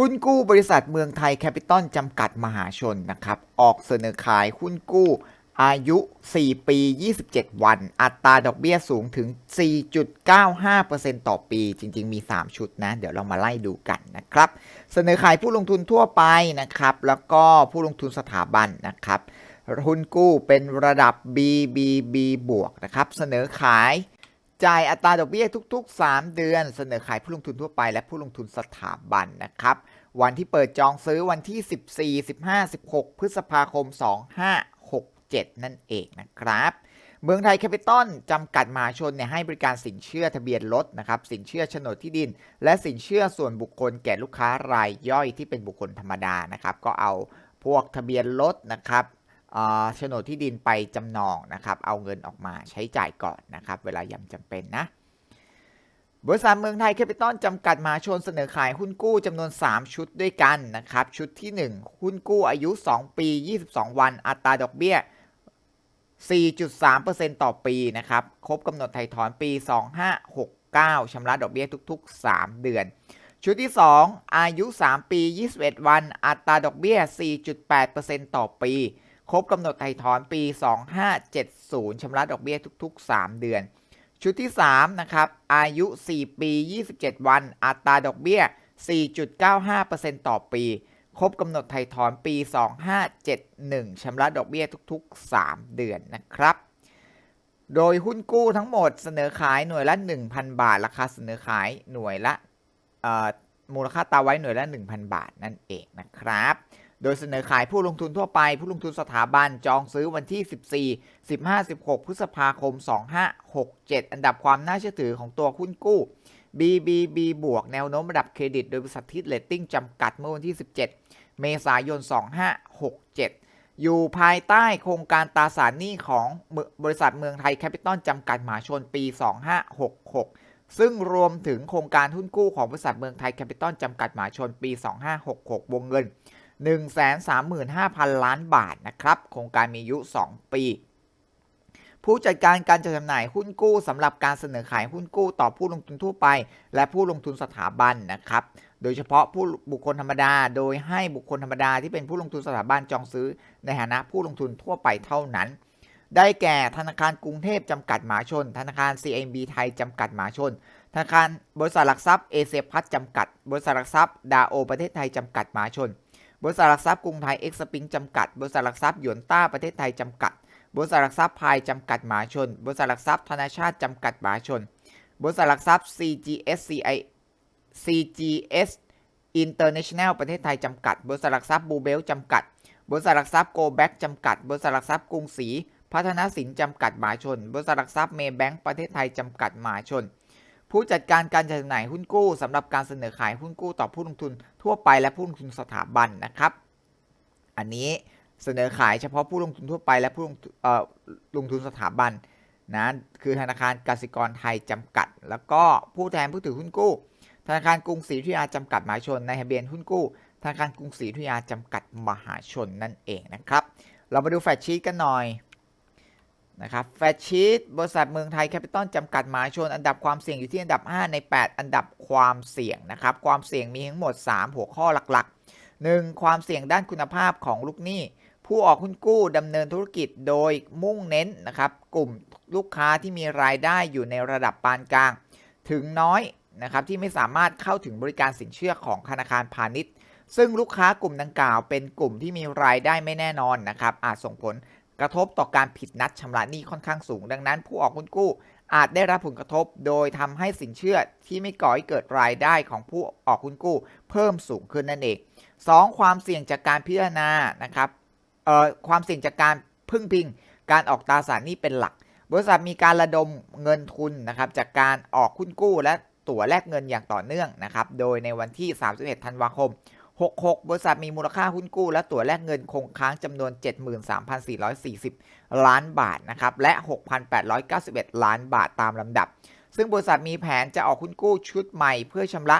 หุ้นกู้บริษัทเมืองไทยแคปิตอลจำกัดมหาชนนะครับ ออกเสนอขายหุ้นกู้อายุ 4 ปี 27 วัน อัตราดอกเบี้ยสูงถึง 4.95%ต่อปี จริง ๆ มี 3 ชุดนะ เดี๋ยวเรามาไล่ดูกันนะครับ เสนอขายผู้ลงทุนทั่วไปนะครับ แล้วก็ผู้ลงทุนสถาบันนะครับ หุ้นกู้เป็นระดับ BBB บวกนะครับ เสนอขาย จ่ายอัตราดอกเบี้ยทุก ๆ 3 เดือน เสนอขายผู้ลงทุนทั่วไป และผู้ลงทุนสถาบันนะครับ วันที่เปิดจองซื้อวันที่ 14 15 16 พฤษภาคม 2567 นั่นเองนะครับเมืองไทยแคปิตอลจำกัดมหาชนเนี่ยให้บริการสินเชื่อทะเบียนรถนะครับสินเชื่อโฉนดที่ดิน และสินเชื่อส่วนบุคคลแก่ลูกค้ารายย่อยที่เป็นบุคคลธรรมดานะครับก็เอาพวกทะเบียนรถนะครับ โฉนดที่ดินไปจำนองนะครับ เอาเงินออกมาใช้จ่ายก่อนนะครับ เวลายำจำเป็นนะ บริษัทเมืองไทยแคปิตอลจำกัดมหาชนเสนอขายหุ้นกู้จำนวน 3 ชุดด้วยกันนะครับ ชุดที่ 1 หุ้นกู้อายุ 2 ปี 22 วัน อัตราดอกเบี้ย 4.3%ต่อปีนะครับ ครบกำหนดไถ่ถอนปี 2569ชำระดอกเบี้ยทุก ๆ 3 เดือนชุดที่ 2 อายุ 3 ปี 21 วัน อัตราดอกเบี้ย 4.8%ต่อปี ครบกำหนดไถ่ถอนปี 2570ชำระดอกเบี้ยทุก ๆ 3 เดือน ชุดที่ 3 นะครับ อายุ 4 ปี 27 วัน อัตราดอกเบี้ย 4.95%ต่อปี ครบกำหนดไถ่ถอนปี 2571ชำระดอกเบี้ยทุก ๆ 3 เดือนนะครับ โดยหุ้นกู้ทั้งหมดเสนอขายหน่วยละ 1,000 บาท ราคาเสนอขายหน่วยละมูลค่าตาไว้หน่วยละ 1,000 บาทนั่นเองนะครับ โดยเสนอขายผู้ลงทุนทั่วไป ผู้ลงทุนสถาบันจองซื้อวันที่ 14 15 16 พฤษภาคม 2567 อันดับความน่าเชื่อถือของตัวหุ้นกู้ BBB บวกแนวโน้มระดับเครดิต โดยบริษัททิศเลตติ้งจำกัดเมื่อวันที่ 17 เมษายน 2567 อยู่ภายใต้โครงการตราสารหนี้ของบริษัทเมืองไทยแคปิตอลจำกัดมหาชนปี 2566 ซึ่งรวมถึงโครงการหุ้นกู้ของบริษัทเมืองไทยแคปิตอลจำกัดมหาชนปี 2566 วงเงิน 135,000 ล้านบาทนะครับโครงการมีอายุ 2 ปี ผู้จัดการการจัดจำหน่ายหุ้นกู้สำหรับการเสนอขายหุ้นกู้ต่อผู้ลงทุนทั่วไป และผู้ลงทุนสถาบันนะครับ โดยเฉพาะผู้บุคคลธรรมดา โดยให้บุคคลธรรมดาที่เป็นผู้ลงทุนสถาบันจองซื้อ ในฐานะผู้ลงทุนทั่วไปเท่านั้น ได้แก่ธนาคารกรุงเทพจำกัดมหาชน ธนาคาร CMB ไทยจำกัดมหาชนธนาคารบริษัทหลักทรัพย์เอเชียพัฒจำกัด บริษัทหลักทรัพย์ดาโอประเทศไทยจำกัดมหาชน บริษัทหลักทรัพย์กรุงไทยเอ็กซ์ปิงจำกัด บริษัทหลักทรัพย์หยวนต้าประเทศไทยจำกัด บริษัทหลักทรัพย์พายจำกัดมหาชน บริษัทหลักทรัพย์ธนาชาติจำกัดมหาชน บริษัทหลักทรัพย์ CGS CI CGS International ประเทศไทยจำกัด บริษัทหลักทรัพย์บูเบลจำกัด บริษัทหลักทรัพย์โกแบ็กจำกัด บริษัทหลักทรัพย์กรุงศรีพัฒนสินจำกัดมหาชน บริษัทหลักทรัพย์เมย์แบงก์ประเทศไทยจำกัดมหาชน ผู้จัดการการจำหน่ายหุ้นกู้สำหรับการเสนอขายหุ้นกู้ต่อผู้ลงทุนทั่วไปและผู้ลงทุนสถาบันนะครับ อันนี้เสนอขายเฉพาะผู้ลงทุนทั่วไปและผู้ลงเออลงทุนสถาบันนะคือธนาคารกสิกรไทยจำกัด แล้วก็ผู้แทนผู้ถือหุ้นกู้ ธนาคารกรุงศรีอยุยาจำกัดมหาชนในทะเบียนหุ้นกู้ธนาคารกรุงศรีอยุยาจำกัดมหาชนนั่นเองนะครับ เรามาดูแฟกชีตกันหน่อย นะครับแฟกชีตบริษัทเมืองไทยแคปิตอลจำกัดมหาชนอันดับความเสี่ยงอยู่ที่อันดับ 5 ใน 8 อันดับความเสี่ยงนะครับความเสี่ยงมีทั้งหมด 3 หัวข้อหลักๆ 1. ความเสี่ยงด้านคุณภาพของลูกหนี้ ผู้ออกหุ้นกู้ดำเนินธุรกิจโดยมุ่งเน้นนะครับกลุ่มลูกค้าที่มีรายได้อยู่ในระดับปานกลาง ถึงน้อยนะครับที่ไม่สามารถเข้าถึงบริการสินเชื่อของธนาคารพาณิชย์ ซึ่งลูกค้ากลุ่มดังกล่าว เป็นกลุ่มที่มีรายได้ไม่แน่นอนนะครับอาจส่งผล กระทบต่อการผิดนัดชำระหนี้ค่อนข้างสูง ดังนั้น ผู้ออกหุ้นกู้อาจได้รับผลกระทบ โดยทำให้สินเชื่อที่ไม่ก่อให้เกิดรายได้ของผู้ออกหุ้นกู้ เพิ่มสูงขึ้นนั่นเอง 2. ความเสี่ยงจากการพิจารณานะครับเอ่อความเสี่ยงจากการพึ่งพิง การออกตราสารหนี้เป็นหลัก บริษัทมีการระดมเงินทุนนะครับจากการออกหุ้นกู้และตั๋วแลกเงินอย่างต่อเนื่องนะครับ โดยในวันที่ 31 ธันวาคม 66 บริษัทมีมูลค่าหุ้นกู้ และตั๋วแลกเงินคงค้างจำนวน 73,440 ล้านบาทนะครับและ 6,891 ล้านบาทตามลำดับ ซึ่งบริษัทมีแผนจะออกหุ้นกู้ชุดใหม่เพื่อชำระ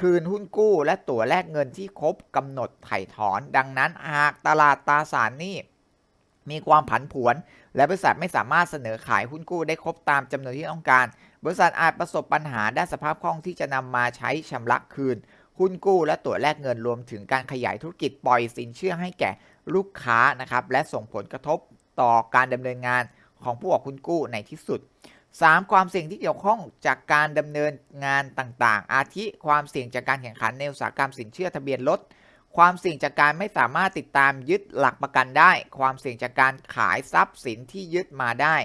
คืนหุ้นกู้ และตั๋วแลกเงินที่ครบกำหนดไถ่ถอน ดังนั้นหากตลาดตราสารหนี้มีความผันผวน และบริษัทไม่สามารถเสนอขายหุ้นกู้ได้ครบตามจำนวนที่ต้องการ บริษัทอาจประสบปัญหาด้านสภาพคล่องที่จะนำมาใช้ชำระคืน หุ้นกู้และตั๋วแลกเงินรวมถึงการขยายธุรกิจปล่อยสินเชื่อให้แก่ลูกค้านะครับและส่งผลกระทบต่อการดำเนินงานของผู้ออกหุ้นกู้ในที่สุด 3. ความเสี่ยงที่เกี่ยวข้องจากการดำเนินงานต่างๆ อาทิความเสี่ยงจากการแข่งขันในอุตสาหกรรมสินเชื่อทะเบียนรถความเสี่ยงจากการไม่สามารถติดตามยึดหลักประกันได้ ความเสี่ยงจากการขายทรัพย์สินที่ยึดมาได้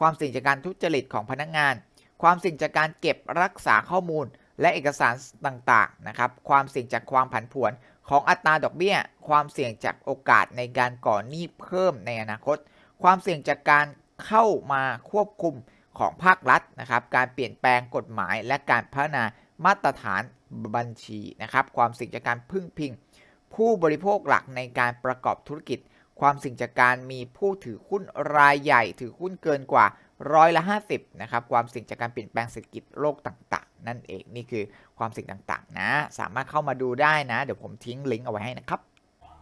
ความเสี่ยงจากการทุจริตของพนักงาน ความเสี่ยงจากการเก็บรักษาข้อมูล และเอกสารต่างๆนะครับความเสี่ยงจากความผันผวนของอัตราดอกเบี้ย ความเสี่ยงจากโอกาสในการก่อหนี้เพิ่มในอนาคต ความเสี่ยงจากการเข้ามาควบคุมของภาครัฐนะครับ การเปลี่ยนแปลงกฎหมาย และการพัฒนามาตรฐานบัญชีนะครับ ความเสี่ยงจากการพึ่งพิง ผู้บริโภคหลักในการประกอบธุรกิจ ความเสี่ยงจากการมีผู้ถือหุ้นรายใหญ่ ถือหุ้นเกินกว่าร้อยละ50นะครับ ความเสี่ยงจากการเปลี่ยนแปลงเศรษฐกิจโลกต่างๆ นั่นเองนี่คือความสี่งต่างๆ นะ สามารถเข้ามาดูได้นะ เดี๋ยวผมทิ้งลิงก์เอาไว้ให้นะครับ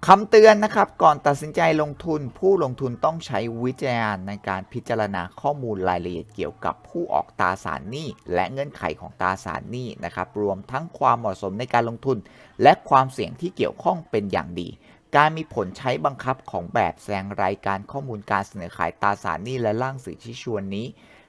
คำเตือนนะครับ ก่อนตัดสินใจลงทุนผู้ลงทุนต้องใช้วิจารณญาณในการพิจารณาข้อมูลรายละเอียดเกี่ยวกับผู้ออกตราสารหนี้ และเงื่อนไขของตราสารหนี้นะครับ รวมทั้งความเหมาะสมในการลงทุน และความเสี่ยงที่เกี่ยวข้องเป็นอย่างดี การมีผลใช้บังคับของแบบแสดงรายการข้อมูลการเสนอขายตราสารหนี้และร่างสื่อชี้ชวนนี้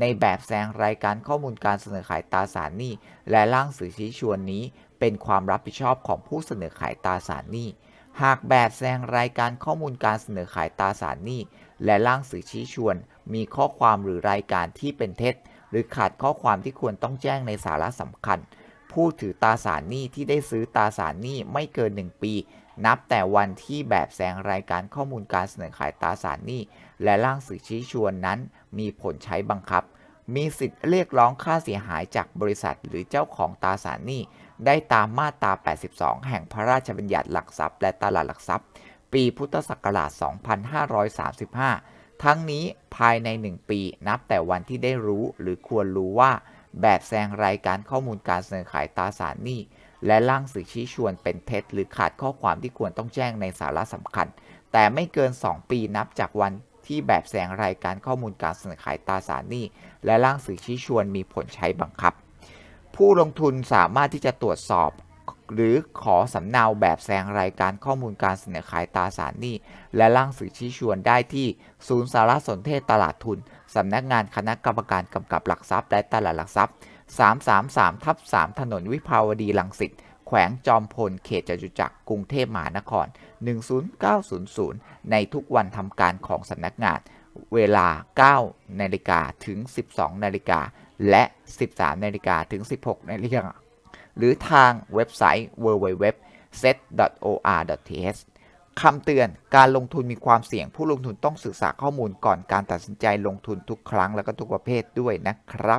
ในแบบแสดงรายการข้อมูลการเสนอขายตราสารหนี้ และร่างสื่อชี้ชวนนี้ เป็นความรับผิดชอบของผู้เสนอขายตราสารหนี้ หากแบบแสดงรายการข้อมูลการเสนอขายตราสารหนี้ และร่างสื่อชี้ชวน มีข้อความหรือรายการที่เป็นเท็จ หรือขาดข้อความที่ควรต้องแจ้งในสาระสำคัญ ผู้ถือตราสารหนี้ที่ได้ซื้อตราสารหนี้ไม่เกิน 1 ปี นับแต่วันที่แบบแสดงรายการข้อมูลการเสนอขายตราสารหนี้ และร่างสื่อชี้ชวนนั้น มีผลใช้บังคับ มีสิทธิ์เรียกร้องค่าเสียหายจากบริษัทหรือเจ้าของตราสารหนี้ได้ตามมาตรา 82 แห่งพระราชบัญญัติหลักทรัพย์ และตลาดหลักทรัพย์ ปีพุทธศักราช 2535 ทั้งนี้ภายใน 1 ปีนับแต่วันที่ได้รู้หรือควรรู้ว่า แบบแสดงรายการข้อมูลการเสนอขายตราสารหนี้และร่างสื่อชี้ชวนเป็นเท็จ หรือขาดข้อความที่ควรต้องแจ้งในสาระสำคัญ แต่ไม่เกิน 2 ปีนับจากวัน ที่แบบแสดงรายการข้อมูลการเสนอขายตราสารหนี้ และร่างสื่อชี้ชวนมีผลใช้บังคับ ผู้ลงทุนสามารถที่จะตรวจสอบ หรือขอสำเนาแบบแสดงรายการข้อมูลการเสนอขายตราสารหนี้ และร่างสื่อชี้ชวนได้ที่ศูนย์สารสนเทศตลาดทุนสำนักงานคณะกรรมการกำกับหลักทรัพย์และตลาดหลักทรัพย์ 333ทับ3ถนนวิภาวดีรังสิต แขวงจอมพล เขตจตุจักร กรุงเทพมหานคร 10900 ในทุกวันทำการของสำนักงาน เวลา 9 นาฬิกาถึง 12 นาฬิกา และ 13 นาฬิกาถึง 16 นาฬิกา หรือทางเว็บไซต์ www.set.or.th คำเตือนการลงทุนมีความเสี่ยง ผู้ลงทุนต้องศึกษาข้อมูลก่อนการตัดสินใจลงทุนทุกครั้ง และก็ทุกประเภทด้วยนะครับ